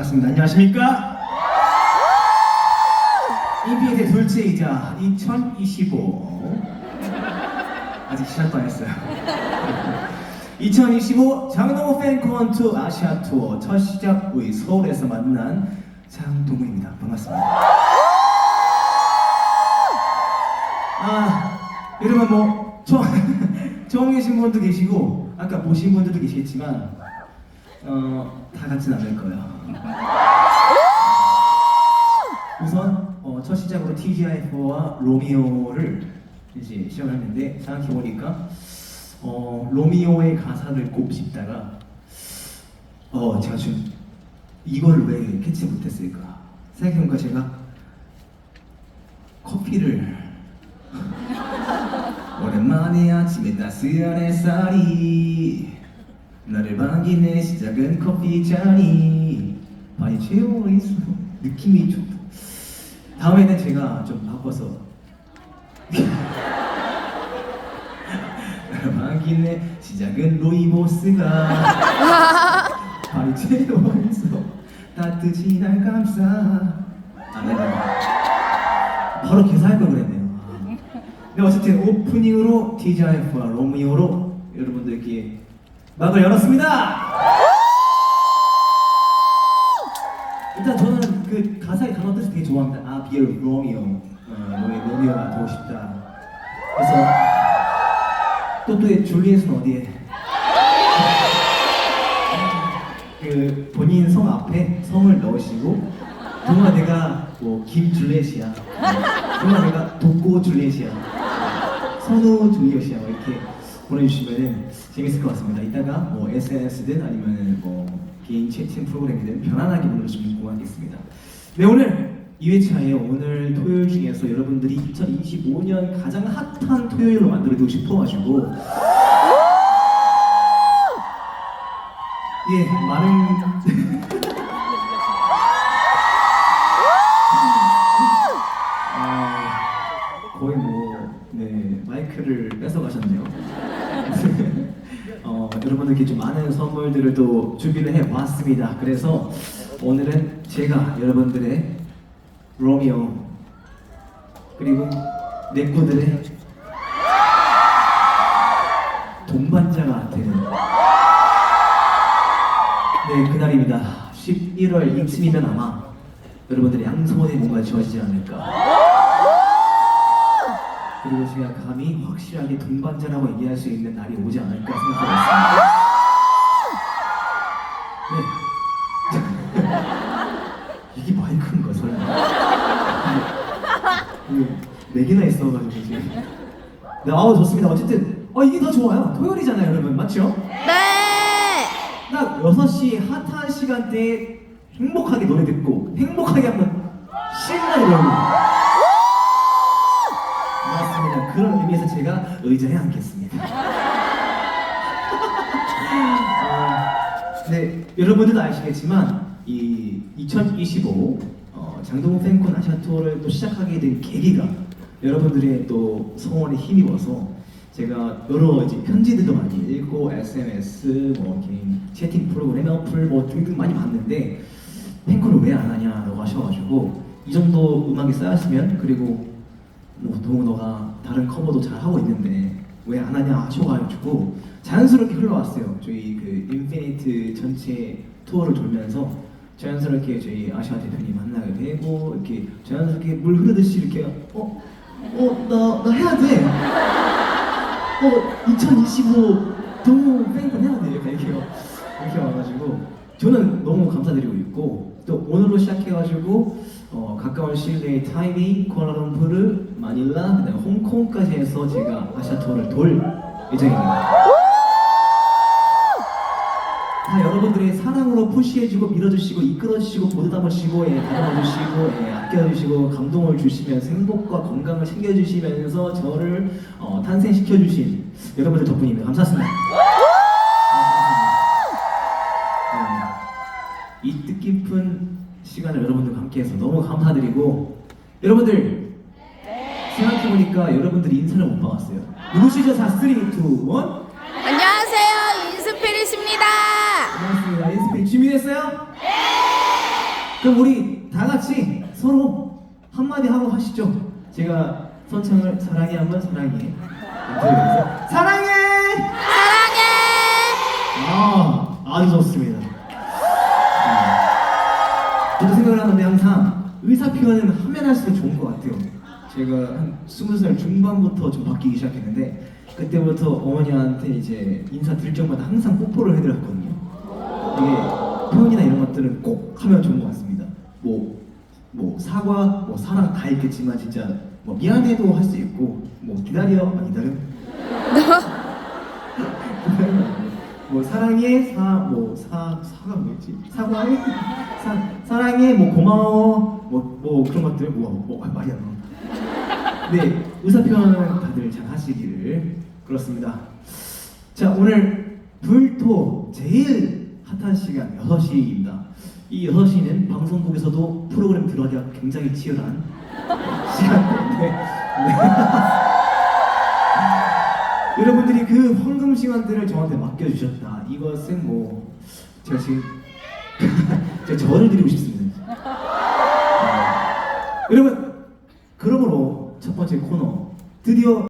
반갑습니다. 안녕하십니까? EBS의 둘째이자 2025 아직 시작도 안 했어요. 2025 장동호 팬콘 투 아시아 투어 첫 시작 우리 서울에서 만난 장동호입니다. 반갑습니다. 아 여러분 뭐 처음 처음 계신 분도 계시고 아까 보신 분들도 계시겠지만 어 다 같진 않을 거예요. 우선 어, 첫 시작으로 TGI4와 로미오를 이제 시작을 했는데 생각해 보니까 어, 로미오의 가사를 꼽 싶다가 어 제가 지금 이거를 왜 캐치 못했을까 생각해보니까 제가 커피를 오랜만에 아침에 따스한 햇살이 나를 반기네 시작은 커피 잔이 많이 채워있어 느낌이 좋다 다음에는 제가 좀 바꿔서. 반기네 시작은 로이보스가. 발이 채워있어 따뜻히 날 감싸. 안 되네 바로 개사할 걸 그랬네요. 아. 네, 어쨌든 오프닝으로 TGIF와 로미오로 여러분들께 막을 열었습니다. 일단 저는 그 가사의 단어 뜻을 되게 좋아합니다. 아, be a Romeo. 어, 너의 로미오가 되고 싶다. 그래서 또 또의 줄리엣은 어디에? 그 본인 성 앞에 성을 넣으시고 동아 내가 뭐 김줄리엣이야. 동아 내가 독고 줄리엣이야. 선우 줄리엣이야. 뭐 이렇게 보내주시면은 재밌을 것 같습니다. 이따가 뭐 SNS든 아니면 뭐 개인 채팅 프로그램이든 편안하게 보내주시면 고맙겠습니다. 네 오늘 2회차예요. 오늘 토요일 중에서 여러분들이 2025년 가장 핫한 토요일로 만들어두고 싶어가지고 예 많은 네, 마이크를 뺏어가셨네요. 어, 여러분들께 좀 많은 선물들을 또 준비를 해봤습니다. 그래서 오늘은 제가 여러분들의 로미오, 그리고 내꾸들의 동반자가 되는 네, 그날입니다. 11월 이쯤이면 아마 여러분들의 양손에 뭔가 지워지지 않을까. 그리고 제가 감히 확실하게 동반자라고 얘기할 수 있는 날이 오지 않을까 생각하고 있습니다. 네. 이게 마이크인가 설마? 네 개나 있어가지고 지금. 네, 아우 좋습니다. 어쨌든 어 이게 더 좋아요. 토요일이잖아요, 여러분 맞죠? 네. 딱 6시 핫한 시간대에 행복하게 노래 듣고 행복하게 한번 신나게 노래 맞습니다. 그런 의미에서 제가 의자에 앉겠습니다. 어, 네, 여러분들도 아시겠지만 이 2025 어, 장동훈 팬콘 아시아 투어를 또 시작하게 된 계기가 여러분들의 또 성원에 힘입어서 제가 여러 이제 편지들도 많이 읽고 SNS 뭐 개인 채팅 프로그램 어플 뭐 등등 많이 봤는데 팬콘을 왜 안 하냐라고 하셔가지고 이 정도 음악이 쌓였으면 그리고 뭐 동우 너가 다른 커버도 잘 하고 있는데 왜 안 하냐 하셔가지고 자연스럽게 흘러왔어요. 저희 그 인피니트 전체 투어를 돌면서 자연스럽게 저희 아시아 대표님 만나게 되고 이렇게 자연스럽게 물 흐르듯이 이렇게 어? 어? 나, 나 해야 돼. 어? 2025 동우 팬콘 해야 돼. 이렇게, 이렇게 와가지고 저는 너무 감사드리고 있고 또 오늘로 시작해가지고 어, 가까운 시일 내에 타이베이, 쿠알라룸푸르, 마닐라, 그다음 홍콩까지 해서 제가 아시아 투어를 돌 예정입니다. 다 여러분들의 사랑으로 푸시해주고 밀어주시고 이끌어주시고 보드담아주시고 예, 다듬어주시고 예, 아껴주시고 감동을 주시면서 행복과 건강을 챙겨주시면서 저를 어, 탄생시켜주신 여러분들 덕분입니다. 감사합니다. 시간을 여러분들과 함께해서 너무 감사드리고 여러분들 생각해보니까 여러분들이 인사를 못 받았어요. 누구시죠? 자, 3, 2, 1 안녕하세요. 인스피릿입니다. 고맙습니다. 인스피 준비됐어요? 네! 그럼 우리 다 같이 서로 한마디 하고 하시죠. 제가 선창을 사랑해 하면 사랑해. 사랑해! 사랑해. 아, 아주 좋습니다. 하는데 항상 의사 표현은 하면 할수록 좋은 것 같아요. 제가 한 스무 살 중반부터 좀 바뀌기 시작했는데 그때부터 어머니한테 이제 인사 드릴 적마다 항상 뽀뽀를 해드렸거든요. 이게 표현이나 이런 것들은 꼭 하면 좋은 것 같습니다. 뭐, 뭐 사과, 뭐 사랑 다 있겠지만 진짜 뭐 미안해도 할 수 있고 뭐 기다려, 아 기다려. 뭐 사랑해 사뭐사 사가 뭐였지 사과해 사 사랑해 뭐 고마워 뭐뭐 그런 것들 뭐, 뭐 아, 말이 안 나와. 네 의사 표현은 다들 잘 하시기를 그렇습니다. 자 오늘 불토 제일 핫한 시간 6시입니다. 이 6시는 방송국에서도 프로그램 들어가기가 굉장히 치열한 시간인데 네. 여러분들이 그 황금 시간들을 저한테 맡겨주셨다. 이것은 뭐 제가 지금 제가 절을 드리고 싶습니다. 네. 여러분 그러므로 첫 번째 코너 드디어